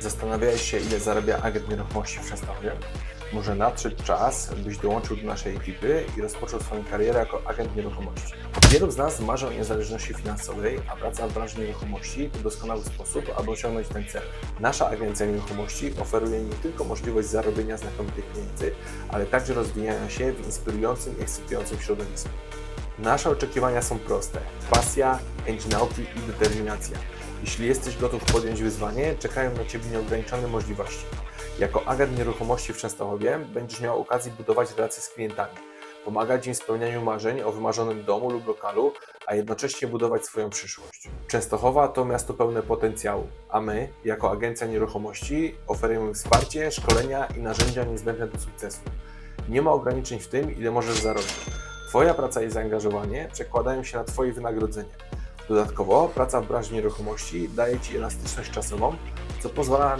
Zastanawiałeś się, ile zarabia agent nieruchomości w Częstochowie? Może nadszedł czas, byś dołączył do naszej ekipy i rozpoczął swoją karierę jako agent nieruchomości. Wielu z nas marzy o niezależności finansowej, a praca w branży nieruchomości to doskonały sposób, aby osiągnąć ten cel. Nasza agencja nieruchomości oferuje nie tylko możliwość zarobienia znakomitych pieniędzy, ale także rozwijania się w inspirującym i ekscytującym środowisku. Nasze oczekiwania są proste: pasja, enginauti i determinacja. Jeśli jesteś gotów podjąć wyzwanie, czekają na Ciebie nieograniczone możliwości. Jako agent nieruchomości w Częstochowie będziesz miał okazję budować relacje z klientami, pomagać im w spełnianiu marzeń o wymarzonym domu lub lokalu, a jednocześnie budować swoją przyszłość. Częstochowa to miasto pełne potencjału, a my, jako agencja nieruchomości, oferujemy wsparcie, szkolenia i narzędzia niezbędne do sukcesu. Nie ma ograniczeń w tym, ile możesz zarobić. Twoja praca i zaangażowanie przekładają się na Twoje wynagrodzenie. Dodatkowo praca w branży nieruchomości daje Ci elastyczność czasową, co pozwala